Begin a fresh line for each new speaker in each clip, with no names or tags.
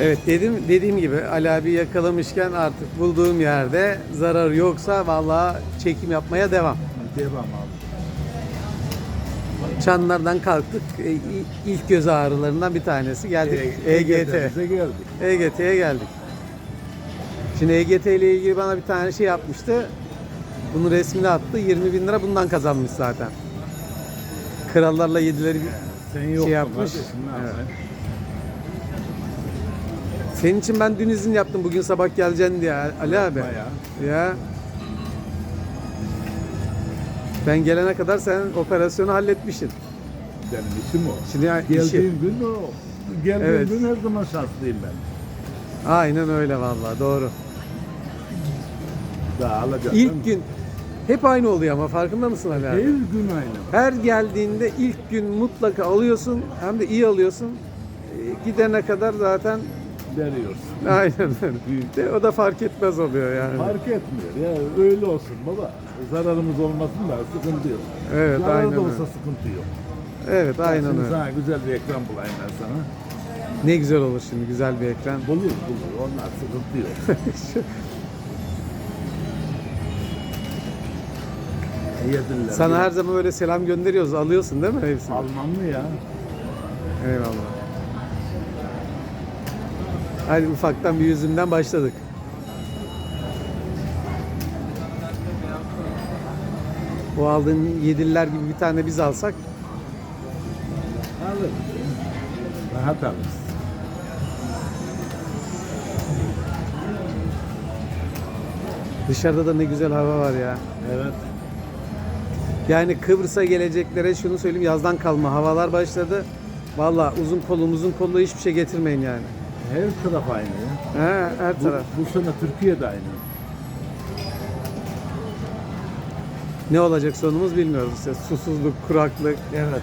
Evet dedim dediğim gibi Ali abi yakalamışken artık bulduğum yerde zarar yoksa vallahi çekim yapmaya devam.
Devam abi.
Çanlardan kalktık. E, ilk göz ağrılarından bir tanesi. Geldik E EGT.
Geldik.
EGT'ye geldik. Şimdi EGT ile ilgili bana bir tane şey yapmıştı. Bunun resmini attı. 20 bin lira bundan kazanmış zaten. Krallarla yedileri
Sen
şey yapmış.
kardeşim ne
Evet. Senin için ben dün izin yaptım. Bugün sabah geleceksin diye Ali abi.
Ya.
Ya. Ben gelene kadar sen operasyonu halletmişsin.
Benim işim o.
Şimdi ya- işi.
Geldiğim gün o. Geldiğim
Evet.
gün her zaman şanslıyım ben.
Aynen öyle vallahi doğru.
Daha alacağım.
İlk gün hep aynı oluyor ama farkında mısın Ali
Her
abi?
gün aynı.
Her geldiğinde ilk gün mutlaka alıyorsun hem de iyi alıyorsun. E, Gidene kadar zaten
Veriyorsun.
aynen öyle. O da fark etmez oluyor yani.
Fark etmiyor ya öyle olsun baba. Zararımız olmasın da sıkıntı yok.
Evet,
Zarar
aynen
da
öyle.
olsa sıkıntı yok.
Evet aynen
Şimdi
öyle.
sana güzel bir ekran bulayım ben sana.
Ne güzel olur şimdi güzel bir ekran.
Bulur bulur onlar sıkıntı yok. Yedirler.
Sana her zaman böyle selam gönderiyoruz. Alıyorsun değil mi hepsini?
Alman mı ya?
Eyvallah. Hadi ufaktan bir yüzünden başladık. O aldığın yediller gibi bir tane biz alsak
Alır. Rahat alırız.
dışarıda da ne güzel hava var ya.
Evet.
Yani Kıbrıs'a geleceklere şunu söyleyeyim yazdan kalma havalar başladı. Valla uzun kolu uzun kollu hiçbir şey getirmeyin yani.
Her taraf aynı ya.
He, her
Bu,
taraf.
bu sene Türkiye'de aynı.
Ne olacak sonumuz bilmiyoruz işte. Susuzluk, kuraklık.
Evet.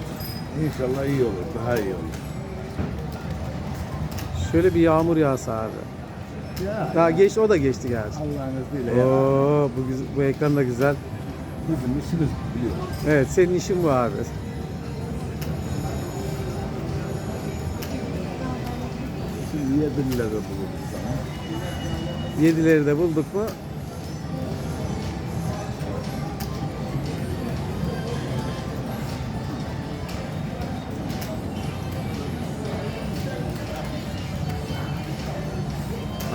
İnşallah iyi olur. Daha iyi olur.
Şöyle bir yağmur yağsa abi.
Ya.
Daha geç o da geçti gerçi.
Allah'ın izniyle ya.
Oo, bu, güz- bu ekran da güzel.
Bizim işimiz biliyor.
Evet senin işin bu abi.
Şimdi 7 lira buluruz sana.
Yedileri de bulduk mu?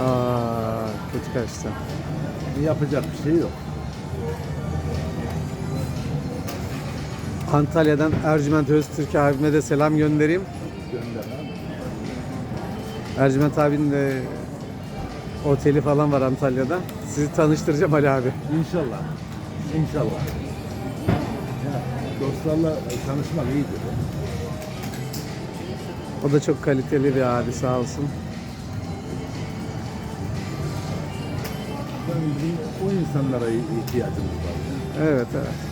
Aa, kötü kaçtı.
Yapacak bir şey yok.
Antalya'dan Ercüment Öztürk abime de selam göndereyim.
Gönder abi.
Ercüment abinin de oteli falan var Antalya'da. Sizi tanıştıracağım Ali abi.
İnşallah. İnşallah. Ya, dostlarla tanışmak iyidir.
O da çok kaliteli bir abi sağ olsun.
Yani bizim o insanlara ihtiyacımız var.
Evet evet.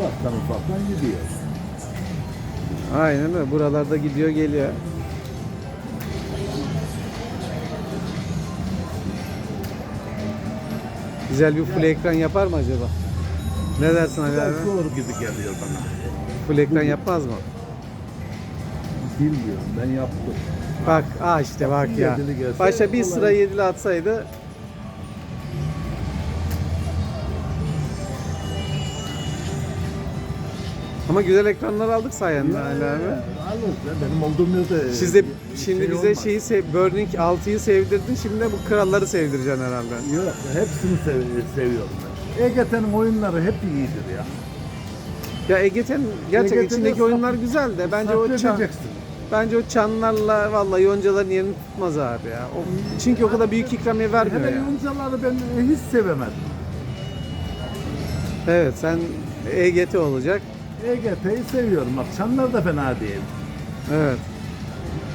Ufaktan ufaktan gidiyor.
Aynen öyle. Buralarda gidiyor geliyor. Güzel bir full ekran yapar mı acaba? Ne dersin Ali abi?
Zor gibi geliyor bana.
Full ekran yapmaz mı?
Bilmiyorum ben yaptım.
Bak, aa işte bak ya. Başa bir sıra yedili atsaydı Ama güzel ekranlar aldık sayende Ali abi.
Alır ya benim olduğum yerde.
Siz de şimdi
şey
bize
olmaz.
şeyi sev, Burning 6'yı sevdirdin. Şimdi de bu kralları sevdireceksin herhalde.
Yok hepsini sev- seviyorum ben. EGT'nin oyunları hep iyidir ya.
Ya EGT'nin gerçekten
EGT'de
içindeki
sap-
oyunlar güzel de bence o çan, bence o çanlarla vallahi yoncaların yerini tutmaz abi ya. O, çünkü o kadar büyük ikramiye vermiyor
Hele
ya.
yoncaları ben hiç sevemedim.
Evet sen EGT olacak.
EGT'yi seviyorum bak çanlar da fena değil.
Evet.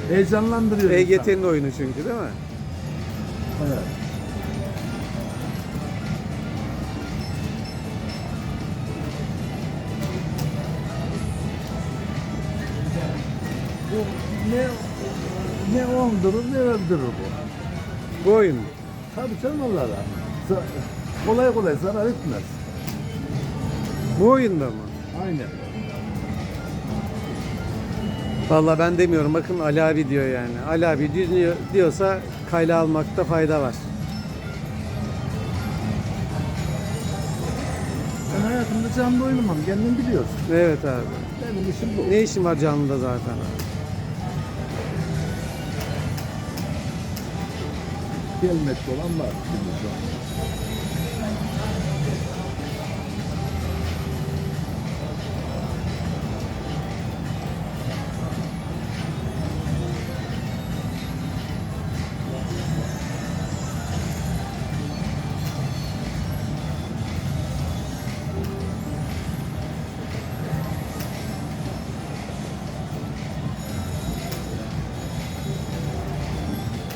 Heyecanlandırıyor.
EGT'nin oyunu çünkü değil mi?
Evet. Bu ne ne ondurur ne öldürür bu.
Bu oyun?
Tabii canım. Sa- Kolay kolay zarar etmez.
Bu oyunda mı?
Aynen.
Vallahi ben demiyorum. Bakın Ali abi diyor yani. Ali abi diyor, diyorsa kayla almakta fayda var.
Ben hayatımda canlı oynamam. Kendin biliyorsun.
Evet abi.
Benim işim bu.
Ne işin var canlıda zaten?
Gelmekte olan var. Şimdi şu an.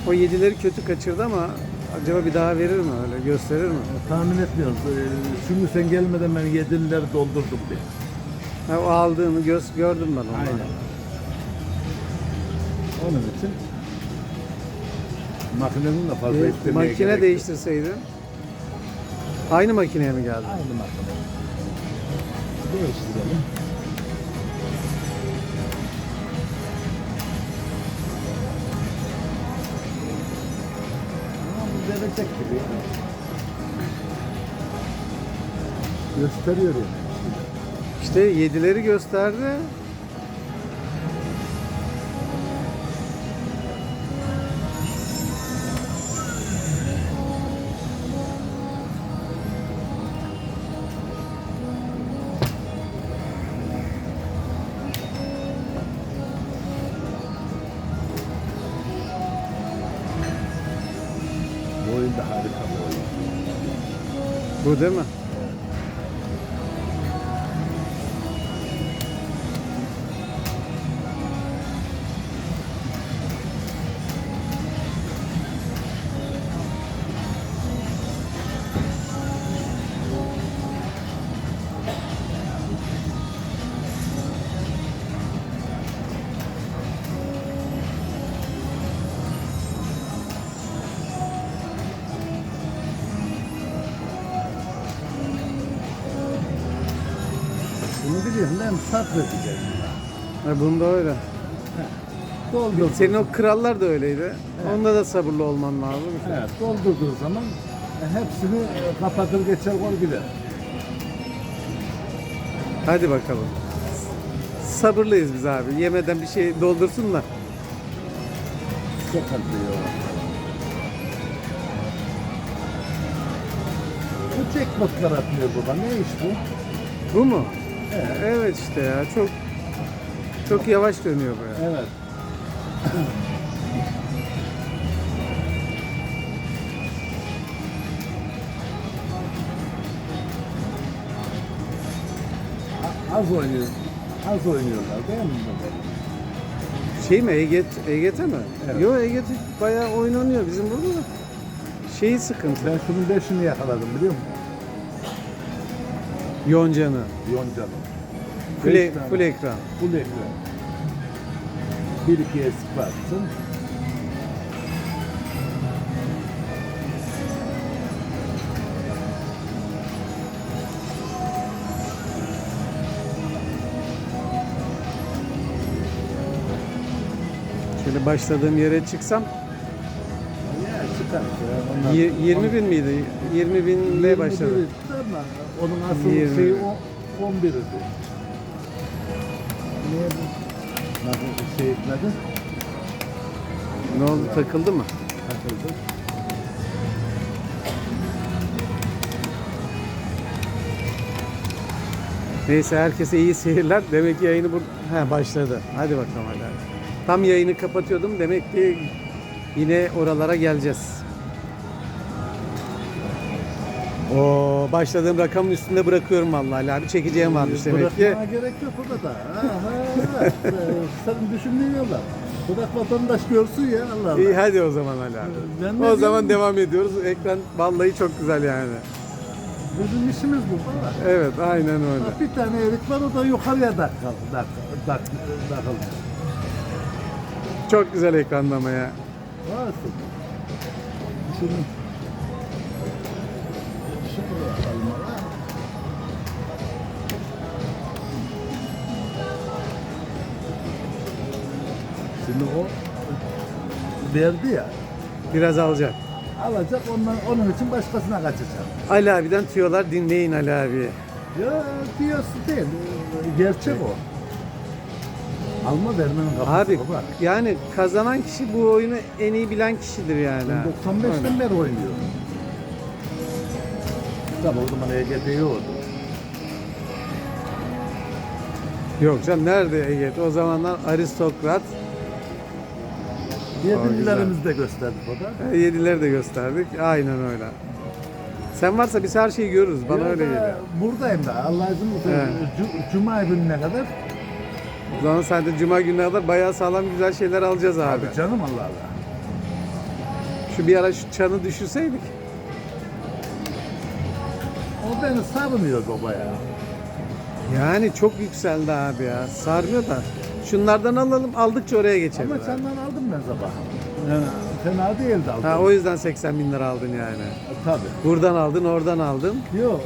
O yedileri kötü kaçırdı ama acaba bir daha verir mi öyle gösterir mi?
Tahmin etmiyorum. Ee, Şimdi sen gelmeden ben yedinleri doldurdum diye.
Ha, o aldığını göz gördüm ben onu.
Aynen. Onun için makinenin de fazla
Ee,
istemeye gerek
makine
yok.
değiştirseydin. Aynı makineye mi geldi?
Aynı makine. Değiştirelim. Verecek gibi. Gösteriyor yani.
İşte yedileri gösterdi.
Bu
değil mi?
Mi? Sabredeceğiz.
Ha, bunda öyle.
Doldur.
Senin o krallar da öyleydi. Onda da sabırlı olman lazım. işte.
Evet, doldurduğu zaman e, hepsini e, kapatır geçer gol gider.
Hadi bakalım. Sabırlıyız biz abi. Yemeden bir şey doldursun da.
Sıkıntı yok. Bu jackpotlar atmıyor baba. Ne iş bu?
Bu mu?
Evet.
Evet işte ya. Çok çok yavaş dönüyor bu ya.
Evet. Az oynuyor. Az oynuyorlar değil mi?
Şey mi? EGT, EGT mi?
Evet.
Yok EGT bayağı oynanıyor bizim burada da. Şeyi sıkıntı.
Ben şunun beşini yakaladım biliyor musun?
Yonca'nı.
Yonca'nın.
Full,
Beş tane.
full ekran.
Full ekran. Bir iki eski baksın.
Şöyle başladığım yere çıksam
Ya çıkar. Ya,
y- 20 bin miydi? 20 binle
21
başladı.
Ama onun asıl
20.
şeyi o- 11 idi. Niye bu? Nasıl şey etmedi?
Ne oldu takıldı mı?
Takıldı.
Neyse herkese iyi seyirler. Demek ki yayını bu ha, başladı. Hadi bakalım hadi. Tam yayını kapatıyordum. Demek ki yine oralara geleceğiz. O başladığım rakamın üstünde bırakıyorum vallahi abi. Çekeceğim varmış demek ki.
Bırakmana gerek yok o da. Aha, sen düşünmüyorlar. Bırak vatandaş görsün ya Allah Allah.
İyi hadi o zaman Ali abi.
Ben ne
O zaman
diyeyim?
devam ediyoruz. Ekran vallahi çok güzel yani.
Bizim işimiz bu baba.
Evet aynen öyle.
Bak bir tane erik var o da yukarıya takıl, tak, tak, takılmış.
Çok güzel ekranda ama ya.
Şuraya almalı. Şimdi o verdi ya.
Biraz alacak.
Alacak ondan, onun için başkasına kaçacak.
Ali abiden tüyolar dinleyin Ali abi.
Ya diyorsun değil. Gerçek o. Alma vermenin kapısı
Abi
baba.
yani kazanan kişi bu oyunu en iyi bilen kişidir yani.
Ben 95'ten beri oynuyor. Tabii o zaman EGT yoktu.
Yok canım nerede Ege? O zamanlar aristokrat.
Yedinlerimizi de gösterdik o da.
E, Yedileri de gösterdik. Aynen öyle. Sen varsa biz her şeyi görürüz. Bana öyle geliyor.
Buradayım da Allah izin
Evet.
Cu- Cuma gününe kadar.
O zaman sen de cuma gününe kadar bayağı sağlam güzel şeyler alacağız abi.
Abi canım Allah Allah.
Şu bir ara şu çanı düşürseydik.
O beni sarmıyor baba ya.
Yani çok yükseldi abi ya. Sarmıyor da. Şunlardan alalım aldıkça oraya geçelim.
Ama
abi.
senden aldım ben sabah. Yani fena değildi aldım.
Ha, o yüzden 80 bin lira aldın yani.
Tabii.
Buradan aldın oradan aldın.
Yok.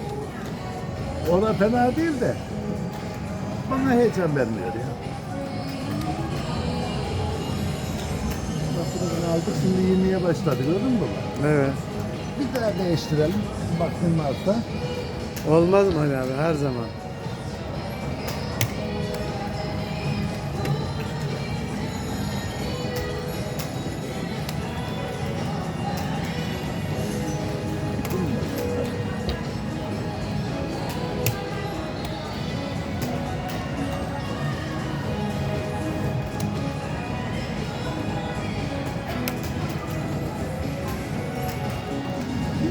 Ona fena değil de. Bana heyecan vermiyor ya. Bak buradan aldık şimdi yemeye başladı gördün mü baba?
Evet.
Bir daha değiştirelim. Baktın varsa.
Olmaz mı Ali abi her zaman?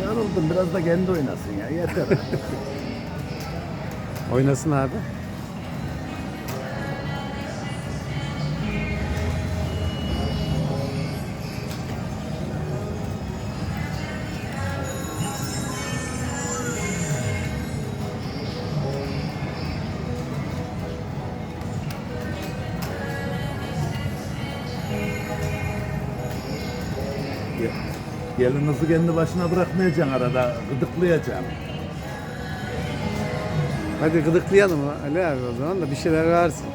Yoruldum biraz da kendi oynasın ya yeter.
Oynasın abi.
Gelin hızı kendi başına bırakmayacaksın arada. Gıdıklayacaksın.
Hadi gıdıklayalım Ali abi o zaman da bir şeyler versin.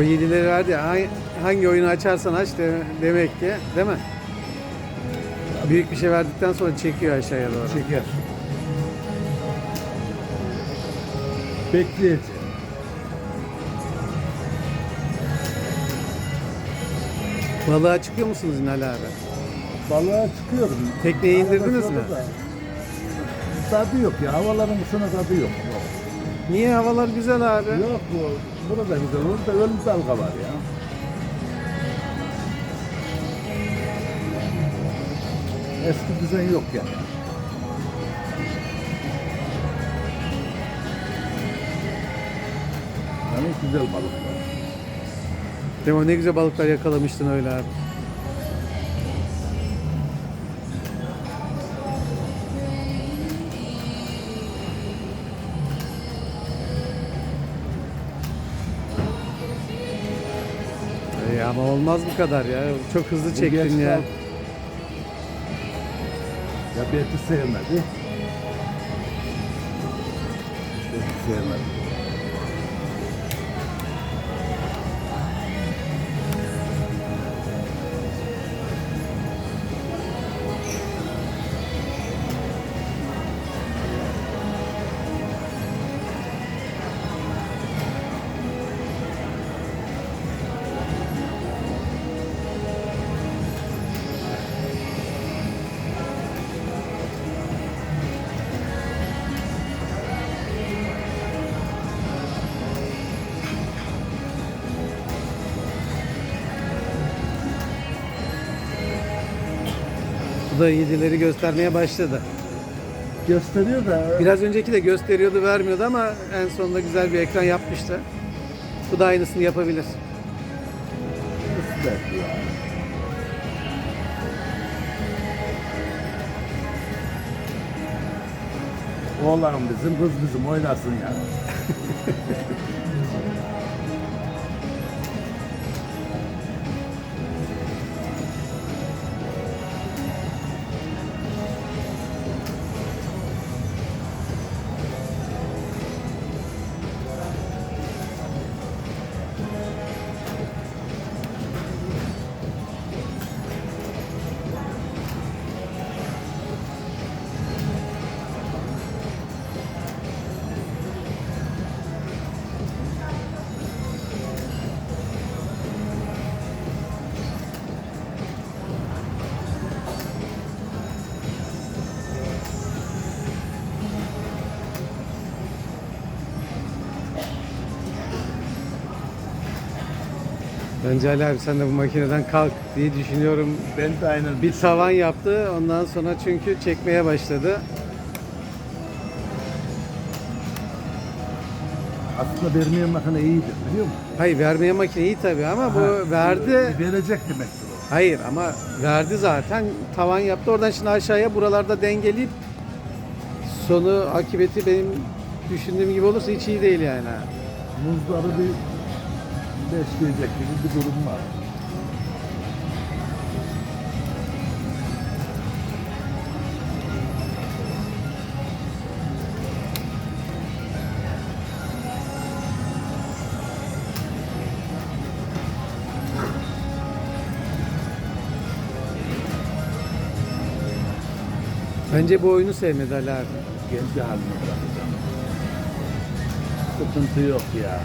O yedileri verdi ya hangi, hangi oyunu açarsan aç de- demek ki değil mi? Büyük bir şey verdikten sonra çekiyor aşağıya doğru.
Çeker. Bekleyeceğim.
Balığa çıkıyor musunuz Ali abi?
Balığa çıkıyorum.
Tekneyi indirdiniz mi?
da Tadı yok ya. Havaların ısına tadı yok.
Niye havalar güzel abi?
Yok bu. Burada güzel olur da ölü dalga var ya. Eski düzen yok yani. Yani güzel balık var.
Değil mi? Ne güzel balıklar yakalamıştın öyle abi. Ama olmaz bu kadar ya. Çok hızlı
Bu
çektin ya.
Ya Beti sevmedi. Beti sevmedi.
Da 7'leri göstermeye başladı.
Gösteriyor da
Biraz önceki de gösteriyordu vermiyordu ama en sonunda güzel bir ekran yapmıştı. Bu da aynısını yapabilir.
ya. Oğlan bizim, kız bizim oynasın ya.
Bence Ali abi sen de bu makineden kalk diye düşünüyorum.
Ben de aynen
Bir tavan yaptı ondan sonra çünkü çekmeye başladı.
Aslında vermeyen makine iyidir biliyor musun?
Hayır vermeye makine iyi tabii ama bu verdi.
Verecek demektir o.
Hayır ama verdi zaten tavan yaptı. Oradan şimdi aşağıya buralarda dengeleyip sonu akıbeti benim düşündüğüm gibi olursa hiç iyi değil yani.
Muzları bir besleyecek gibi bir durum var.
Bence bu oyunu sevmedi Ali abi.
Haline bırakacağım. Sıkıntı yok ya.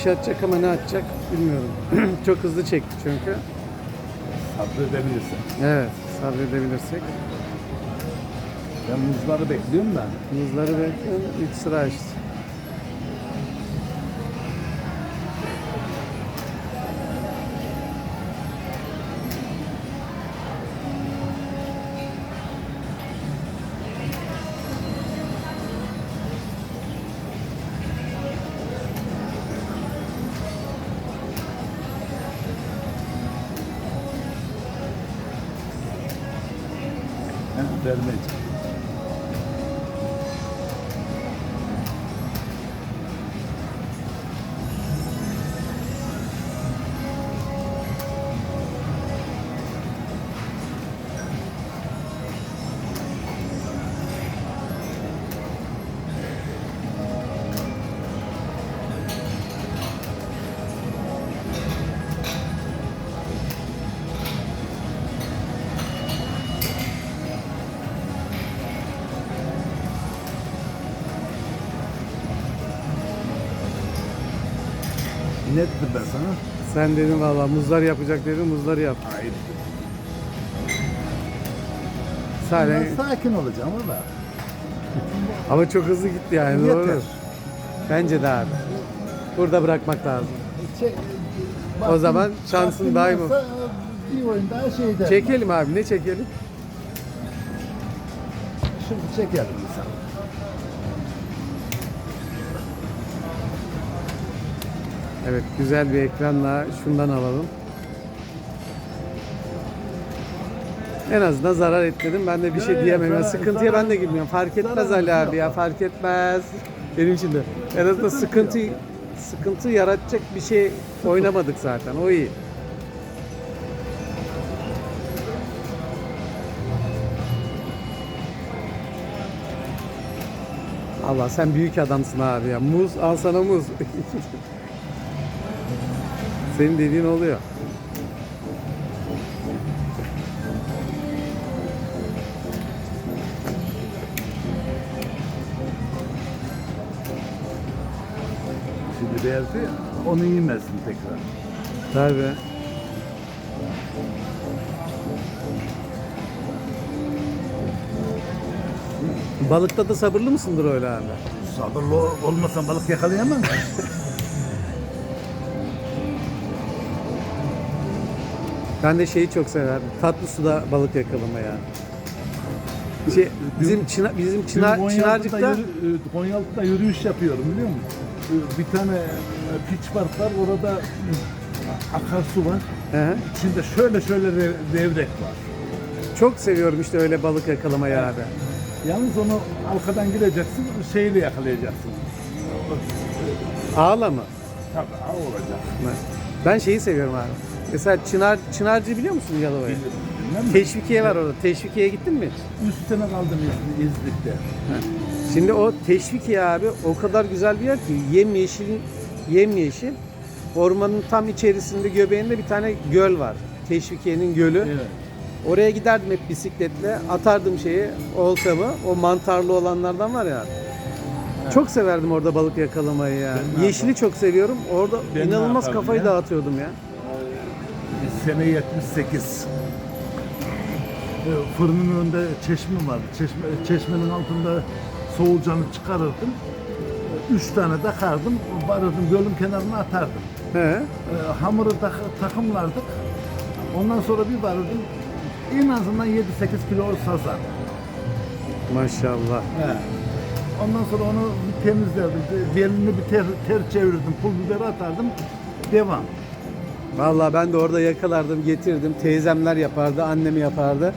Şey atacak ama ne atacak bilmiyorum. Çok hızlı çekti çünkü.
Sabredebilirsin.
Evet sabredebilirsek.
Ben muzları bekliyorum da.
Muzları bekliyorum. İlk sıra açtı.
Ne dedim ben sana?
Sen dedin valla muzlar yapacak dedin muzları yap.
Hayır. Ben sakin olacağım ama.
ama çok hızlı gitti yani
Yeter.
doğru. Bence de abi. Burada bırakmak lazım.
Çek-
O zaman şansın
vaktin
daim
varsa, Bir oyun daha şey der.
Çekelim abi ne çekelim?
Şimdi çekelim insan.
Evet güzel bir ekranla şundan alalım. En azından zarar etmedim. Ben de bir şey diyemem. Ya, sıkıntıya ben de girmiyorum. Fark etmez Ali abi ya. Fark etmez. Benim için de. En azından sıkıntı sıkıntı yaratacak bir şey oynamadık zaten. O iyi. Allah sen büyük adamsın abi ya. Muz al sana muz. Senin dediğin oluyor.
Şimdi verdi, onu yemesin tekrar.
Tabii. Balıkta da sabırlı mısındır öyle abi?
Sabırlı ol- olmasan balık yakalayamam.
Ben de şeyi çok severdim. Tatlı suda balık yakalama ya. Şey, bizim Çınar, bizim Çınar,
Dün
Çınarcık'ta
Konyaaltı'da, yürü, e, Konyaaltı'da yürüyüş yapıyorum biliyor musun? E, Bir tane e, piç park var, orada e, akarsu var.
Hı hı.
İçinde şöyle şöyle de- devrek var.
çok seviyorum işte öyle balık yakalamayı abi.
Yalnız onu arkadan gireceksin, şeyle yakalayacaksın.
Ağla mı?
Tabii, av olacak.
Ben şeyi seviyorum abi. Mesela Çınar, Çınarcı biliyor musun Yalova'yı?
Bilmem mi?
Teşvikiye var orada. Teşvikiye'ye gittin mi?
Üst sene kaldım İz-.
Şimdi o Teşvikiye abi o kadar güzel bir yer ki yemyeşil yemyeşil. Ormanın tam içerisinde göbeğinde bir tane göl var. Teşvikiye'nin gölü.
Evet.
Oraya giderdim hep bisikletle. Atardım şeyi, oltamı. O mantarlı olanlardan var ya. Çok severdim orada balık yakalamayı ya.
Ben ne
Yeşili çok seviyorum. Orada
Ben ne
inanılmaz
yapardım
kafayı
ya?
dağıtıyordum ya.
Sene 78. E, Fırının önünde çeşme vardı. Çeşme, çeşmenin altında soğucanı çıkarırdım. E, Üç tane takardım, varırdım, gölün kenarına atardım.
He.
E, hamuru tak- takımlardık. Ondan sonra bir varırdım. En azından 7-8 kilo sazan.
Maşallah.
He. Ondan sonra onu bir temizlerdim. Belini bir ter, ter çevirirdim. Pul biberi atardım. Devam.
Vallahi ben de orada yakalardım, getirdim. Teyzemler yapardı, annem yapardı.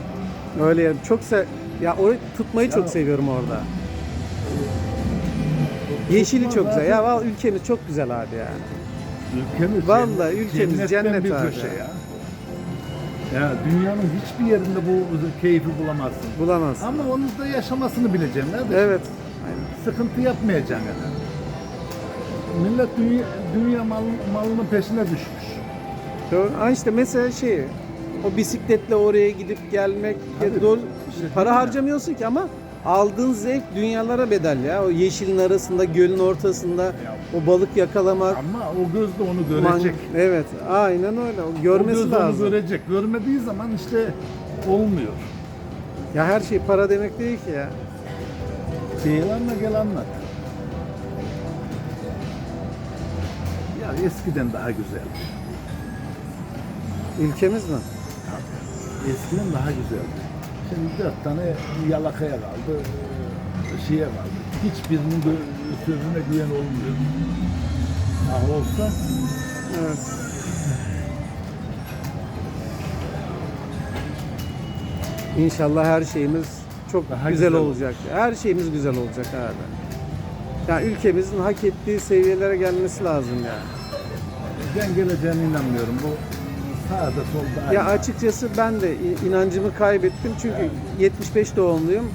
Öyle yer- çok se ya orayı tutmayı çok
Ya-
seviyorum orada. Yeşili çok güzel. Ya vallahi ülkemiz çok güzel abi ya.
Ülkemiz cennet-
ülkemiz cennet
bir
abi.
köşe ya. Ya dünyanın hiçbir yerinde bu keyfi bulamazsın.
Bulamaz.
Ama onun da yaşamasını bileceksin. Nerede?
Evet.
Sıkıntı yapmayacaksın yani. Millet dünya, dünya mal, malının peşine düşmüş.
Doğru. Ha işte mesela şey o bisikletle oraya gidip gelmek ya
Tabii.
doğru
İşte
para harcamıyorsun ki ama aldığın zevk dünyalara bedel ya. O yeşilin arasında, gölün ortasında o balık yakalamak.
Ama o göz de onu
man-
görecek.
Evet, aynen öyle. O
o
görmesi
göz
lazım.
onu görecek. Görmediği zaman işte olmuyor.
Ya her şey para demek değil ki ya.
Değil anla gel anlat. Ya eskiden daha güzeldi.
Ülkemiz mi?
Eskiden daha güzeldi. Şimdi dört tane yalakaya kaldı, e, şeye kaldı. Hiçbirinin sözüne güven olmuyor. Ah olsa
Evet. İnşallah her şeyimiz çok
Daha
güzel,
güzel
olacak. Her şeyimiz güzel olacak abi. Yani ülkemizin hak ettiği seviyelere gelmesi lazım yani.
ben geleceğine inanmıyorum. Bu sağda solda
Ya
aynı.
açıkçası ben de inancımı kaybettim çünkü 75 doğumluyum.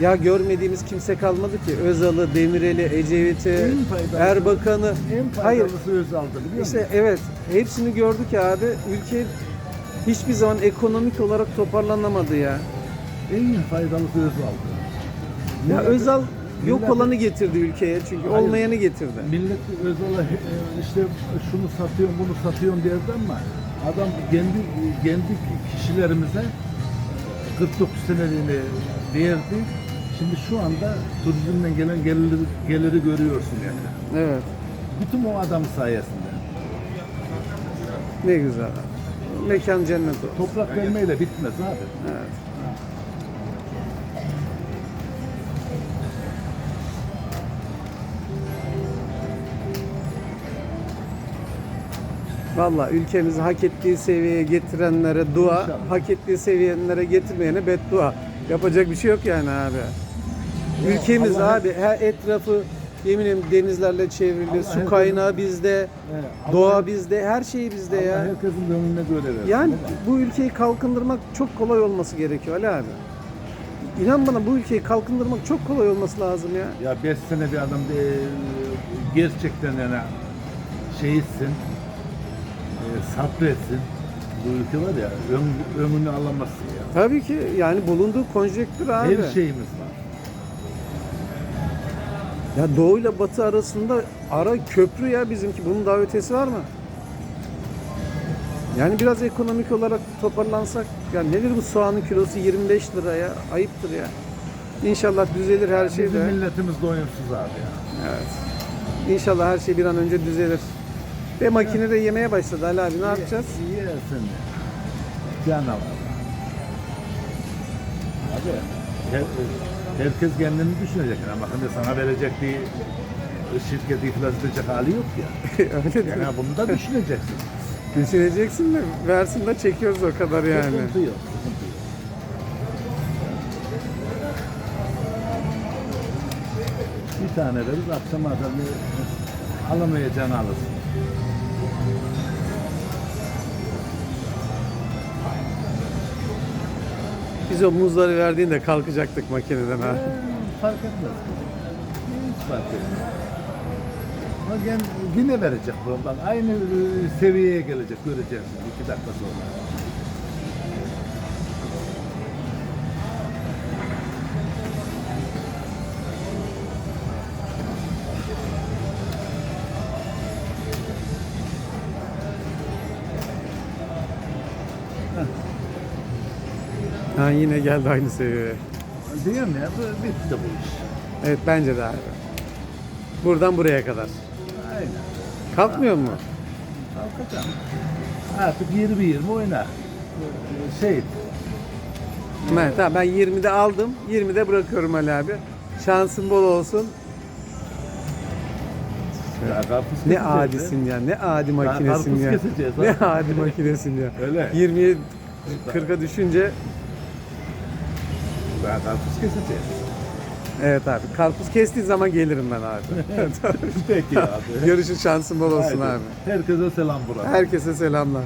Ya görmediğimiz kimse kalmadı ki. Özal'ı, Demirel'i, Ecevit'i,
En faydalısı-
Erbakan'ı.
en
Hayır,
faydalısı Özal'dı biliyor musun?
İşte evet hepsini gördük abi. Ülke hiçbir zaman ekonomik olarak toparlanamadı ya.
En faydalısı Özal'dı.
Ya Özal yok
millet-
olanı getirdi ülkeye çünkü
Hayır.
olmayanı getirdi.
Millet Özal'a e, işte şunu satıyorum bunu satıyorum derdi ama adam kendi kendi kişilerimize 49 seneliğini verdi. Şimdi şu anda turizmden gelen geliri, geliri görüyorsun yani.
Evet.
Bütün o adam sayesinde.
Ne güzel. Mekan cennet olsun.
Toprak vermeyle bitmez abi.
Evet. Valla ülkemizi hak ettiği seviyeye getirenlere dua,
İnşallah.
hak ettiği seviyelere getirmeyene beddua. Yapacak bir şey yok yani abi. Ülkemiz
Allah-
abi her etrafı eminim denizlerle çevrili,
Allah
su kaynağı bizde,
Evet, Allah-
doğa bizde, her şey bizde
Allah
ya.
herkesin gönlüne göre versin.
Yani bu ülkeyi kalkındırmak çok kolay olması gerekiyor Ali abi. inan bana bu ülkeyi kalkındırmak çok kolay olması lazım ya.
Ya 5 sene bir adam e, gerçekten yani şey etsin, sabretsin. Bu ülke var ya ön, ömrünü alamazsın ya.
Tabii ki yani bulunduğu konjektür abi.
Her şeyimiz var.
Ya doğu ile batı arasında ara köprü ya bizimki. Bunun daha ötesi var mı? Yani biraz ekonomik olarak toparlansak ya nedir bu soğanın kilosu 25 lira ya ayıptır ya. İnşallah düzelir her şey
Bizim
de.
milletimiz doyumsuz abi ya.
Evet. İnşallah her şey bir an önce düzelir. Ve makine de yemeye başladı Ali abi ne yapacağız?
İyi yesin. Canavar. Abi her, herkes kendini düşünecek ama şimdi sana verecek bir şirket iflas edecek hali yok ya.
Öyle değil mi?
Yani bunu da düşüneceksin.
Düşüneceksin de versin de çekiyoruz o kadar yani.
Sıkıntı yok. Sıkıntı yok. Bir tane veririz akşama bir alamayacağını alırsın.
Biz o muzları verdiğinde kalkacaktık makineden ha.
Ee, fark etmez. Hiç fark etmez. Ama gen, yine verecek bu. Bak aynı e, seviyeye gelecek göreceksin iki dakika sonra.
Ha yine geldi aynı seviyeye.
Diyorum ya bu bitti bu iş.
Evet bence de abi. Buradan buraya kadar.
Aynen.
Kalkmıyor mu?
Kalkacağım. Artık 20-20 oyna. Şey,
Ben, tamam ben 20'de aldım. 20'de bırakıyorum Ali abi. Şansın bol olsun.
ya karpuz
Ne
keseceğiz
adisin ya. Ne adi makinesin
karpuz
ya.
keseceğiz,
Ne adi makinesin ya.
Öyle.
20'ye 40'a düşünce
Daha karpuz keseceğiz.
evet abi. Karpuz kestiği zaman gelirim ben abi.
Peki abi.
Görüşün şansın bol olsun
Haydi.
abi.
Herkese selam burada.
Herkese selamlar.